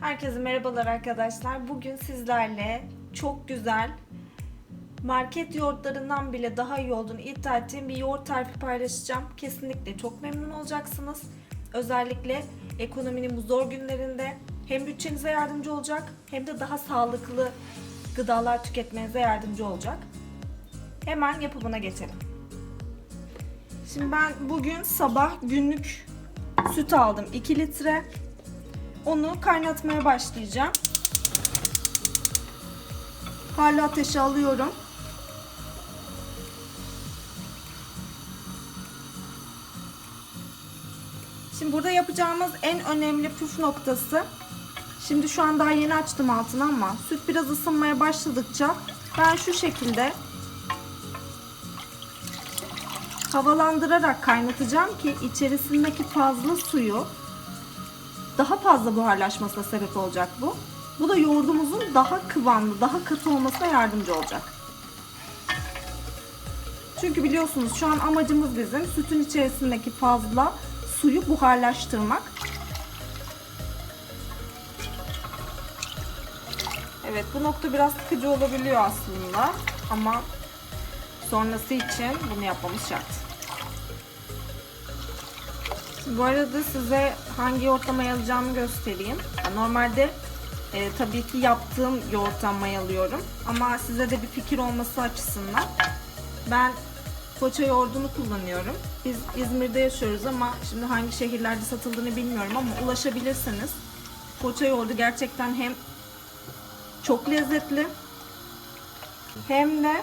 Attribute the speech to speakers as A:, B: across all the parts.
A: Herkese merhabalar arkadaşlar. Bugün sizlerle çok güzel market yoğurtlarından bile daha iyi olduğunu iddia ettiğim bir yoğurt tarifi paylaşacağım. Kesinlikle çok memnun olacaksınız. Özellikle ekonominin bu zor günlerinde hem bütçenize yardımcı olacak hem de daha sağlıklı gıdalar tüketmenize yardımcı olacak. Hemen yapımına geçelim. Şimdi ben bugün sabah günlük süt aldım 2 litre. Onu kaynatmaya başlayacağım. Hala ateşe alıyorum. Şimdi burada yapacağımız en önemli püf noktası Şimdi şu an daha yeni açtım altını ama süt biraz ısınmaya başladıkça ben şu şekilde havalandırarak kaynatacağım ki içerisindeki fazla suyu daha fazla buharlaşmasına sebep olacak bu. Bu da yoğurdumuzun daha kıvamlı, daha katı olmasına yardımcı olacak. Çünkü biliyorsunuz şu an amacımız bizim sütün içerisindeki fazla suyu buharlaştırmak. Evet bu nokta biraz sıkıcı olabiliyor aslında ama sonrası için bunu yapmamız şart. Bu arada size hangi yoğurtla mayalayacağımı göstereyim. Normalde e, tabii ki yaptığım yoğurttan mayalıyorum. Ama size de bir fikir olması açısından ben poğaça yoğurdunu kullanıyorum. Biz İzmir'de yaşıyoruz ama şimdi hangi şehirlerde satıldığını bilmiyorum ama ulaşabilirsiniz. Poğaça yoğurdu gerçekten hem çok lezzetli hem de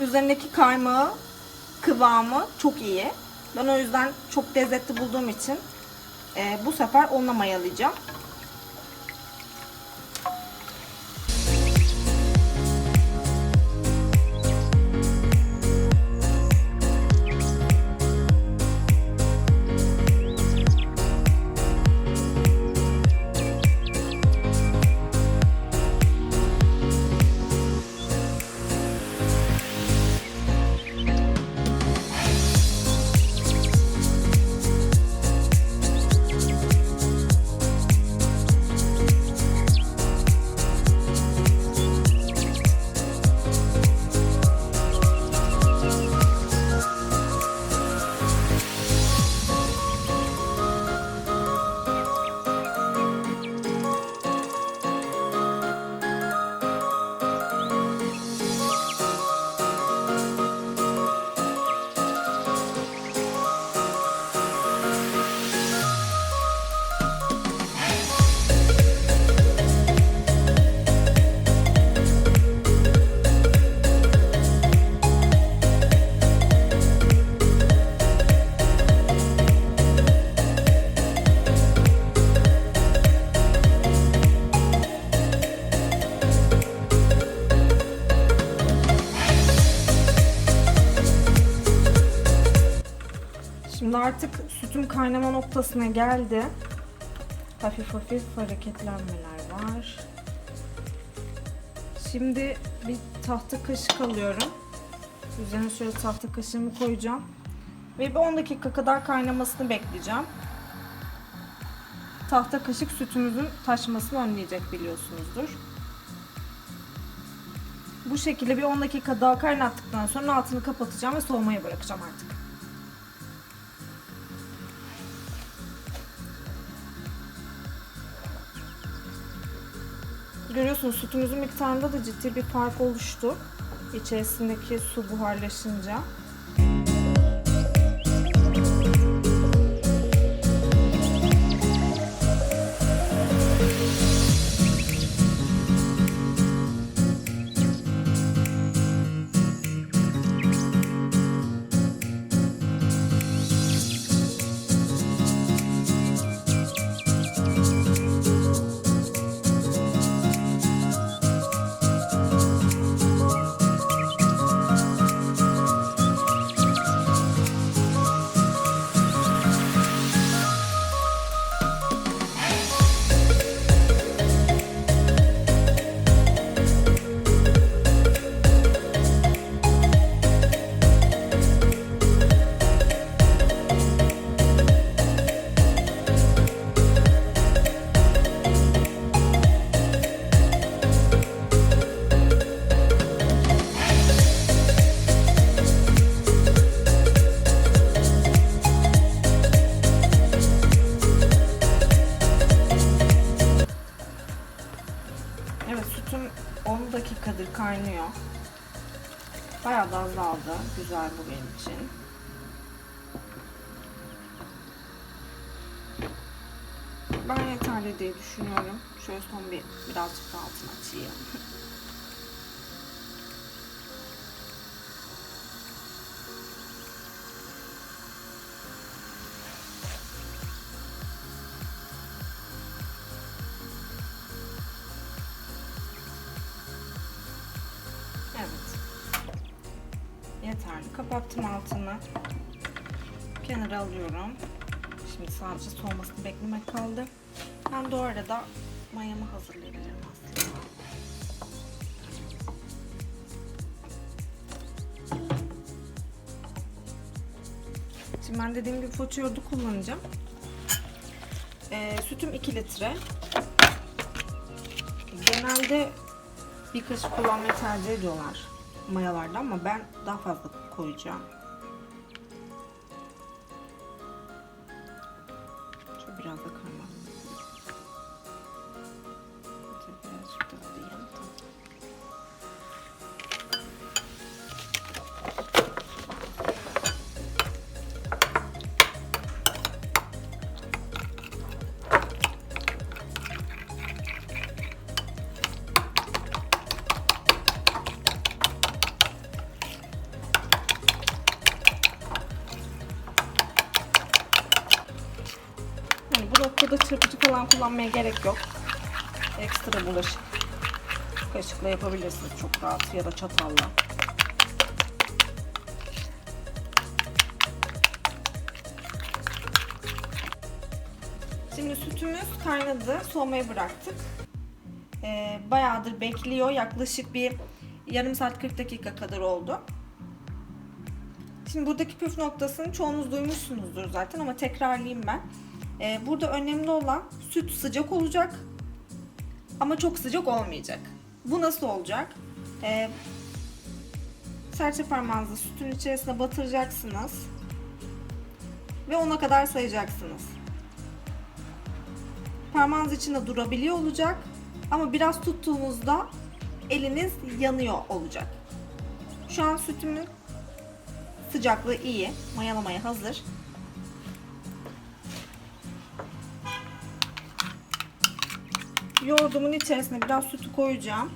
A: üzerindeki kaymağı kıvamı çok iyi. Ben o yüzden çok lezzetli bulduğum için e, bu sefer onunla mayalayacağım. Artık sütüm kaynama noktasına geldi. Hafif hafif hareketlenmeler var. Şimdi bir tahta kaşık alıyorum. Üzerine şöyle tahta kaşığımı koyacağım. Ve bir 10 dakika kadar kaynamasını bekleyeceğim. Tahta kaşık sütümüzün taşmasını önleyecek biliyorsunuzdur. Bu şekilde bir 10 dakika daha kaynattıktan sonra altını kapatacağım ve soğumaya bırakacağım artık. Görüyorsunuz sütümüzün miktarında da ciddi bir fark oluştu. İçerisindeki su buharlaşınca. Kaynıyor. Bayağı da azaldı. Güzel bu benim için. Ben yeterli diye düşünüyorum. Şöyle son bir birazcık da altını açayım. Kapattım altını. Kenara alıyorum. Şimdi sadece soğumasını beklemek kaldı. Ben de o arada mayamı hazırlayabilirim aslında. Şimdi ben dediğim gibi fırça yoğurdu kullanacağım. Ee, sütüm 2 litre. Genelde bir kaşık kullanmayı tercih ediyorlar mayalarda ama ben daha fazla koyacağım. Yani bu noktada çırpıcı falan kullanmaya gerek yok. Ekstra bulaşık kaşıkla yapabilirsiniz çok rahat ya da çatalla. Şimdi sütümüz kaynadı. Soğumaya bıraktık. Ee, bayağıdır bekliyor. Yaklaşık bir yarım saat 40 dakika kadar oldu. Şimdi buradaki püf noktasını çoğunuz duymuşsunuzdur zaten ama tekrarlayayım ben. Ee, burada önemli olan süt sıcak olacak ama çok sıcak olmayacak. Bu nasıl olacak? Ee, serçe parmağınızı sütün içerisine batıracaksınız ve ona kadar sayacaksınız. Parmağınız içinde durabiliyor olacak ama biraz tuttuğunuzda eliniz yanıyor olacak. Şu an sütümün sıcaklığı iyi. Mayalamaya hazır. Yoğurdumun içerisine biraz sütü koyacağım.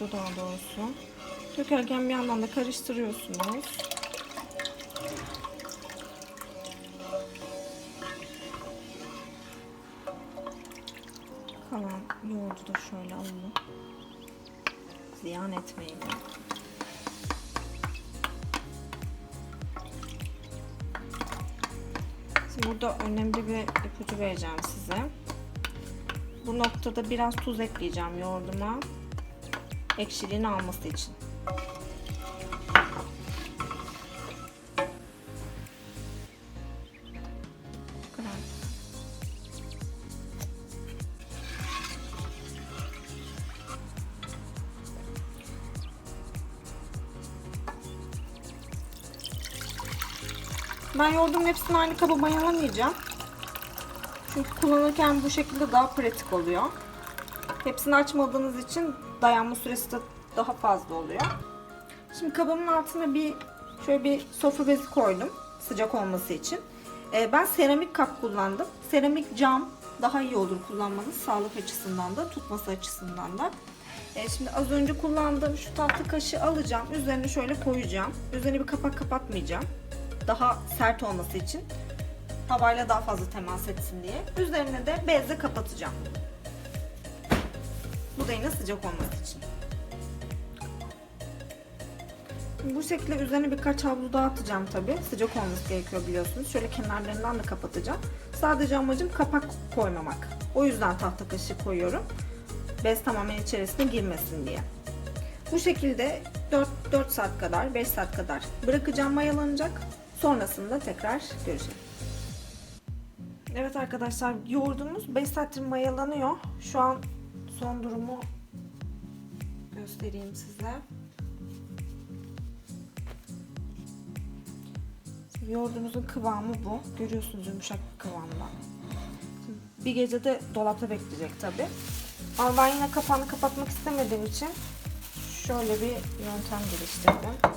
A: Yoğurdu daha doğrusu dökerken bir yandan da karıştırıyorsunuz. Kalan yoğurdu da şöyle alalım. Ziyan etmeyin. Şimdi burada önemli bir ipucu vereceğim size. Bu noktada biraz tuz ekleyeceğim yoğurduma. Ekşiliğini alması için. Ben yoğurdumun hepsini aynı kaba mayalamayacağım. Çünkü kullanırken bu şekilde daha pratik oluyor. Hepsini açmadığınız için dayanma süresi de daha fazla oluyor. Şimdi kabımın altına bir şöyle bir sofra bezi koydum sıcak olması için. Ee, ben seramik kap kullandım. Seramik cam daha iyi olur kullanmanız sağlık açısından da tutması açısından da. E, şimdi az önce kullandığım şu tahta kaşığı alacağım. Üzerine şöyle koyacağım. Üzerine bir kapak kapatmayacağım. Daha sert olması için. Havayla daha fazla temas etsin diye. Üzerine de bezle kapatacağım. Yine sıcak olması için. Bu şekilde üzerine birkaç havlu daha atacağım tabi. Sıcak olması gerekiyor biliyorsunuz. Şöyle kenarlarından da kapatacağım. Sadece amacım kapak koymamak. O yüzden tahta kaşığı koyuyorum. Bez tamamen içerisine girmesin diye. Bu şekilde 4, 4 saat kadar, 5 saat kadar bırakacağım mayalanacak. Sonrasında tekrar görüşelim. Evet arkadaşlar yoğurdumuz 5 saattir mayalanıyor. Şu an son durumu göstereyim size. Yoğurdumuzun kıvamı bu. Görüyorsunuz yumuşak bir kıvamda. Bir gece de dolapta bekleyecek tabi. Ama ben yine kapağını kapatmak istemediğim için şöyle bir yöntem geliştirdim.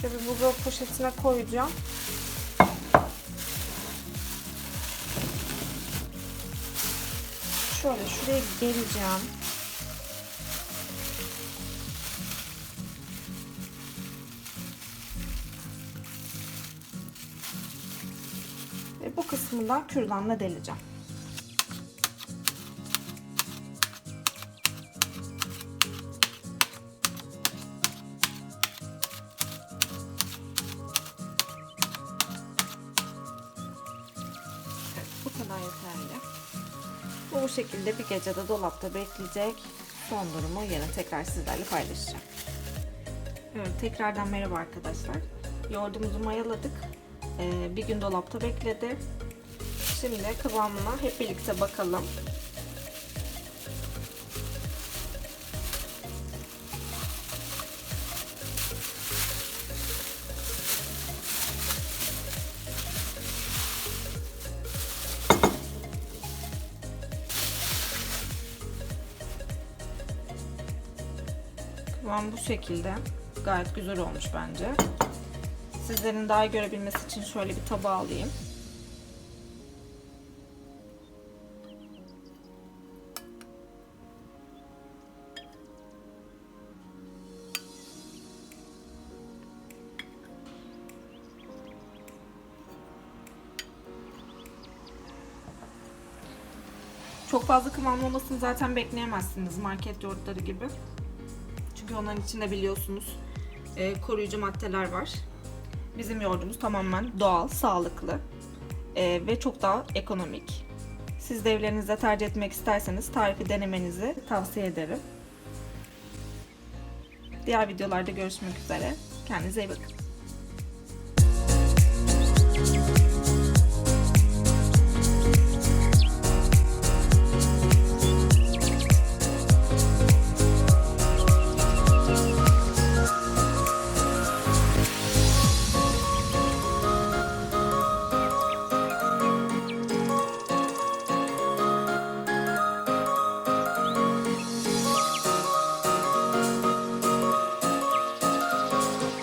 A: Şöyle bir buzdolabı poşetine koyacağım. Şöyle şuraya geleceğim. Ve bu kısmını da kürdanla deleceğim. Şekilde bir gecede dolapta bekleyecek. Son durumu yarın tekrar sizlerle paylaşacağım. Evet, tekrardan merhaba arkadaşlar. Yoğurdumuzu mayaladık. Ee, bir gün dolapta bekledi. Şimdi kıvamına hep birlikte bakalım. Kıvam bu şekilde. Gayet güzel olmuş bence. Sizlerin daha görebilmesi için şöyle bir tabağa alayım. Çok fazla kıvamlı olmasını zaten bekleyemezsiniz market yoğurtları gibi. Çünkü onların içinde biliyorsunuz e, koruyucu maddeler var. Bizim yoğurdumuz tamamen doğal, sağlıklı e, ve çok daha ekonomik. Siz de evlerinizde tercih etmek isterseniz tarifi denemenizi tavsiye ederim. Diğer videolarda görüşmek üzere. Kendinize iyi bakın.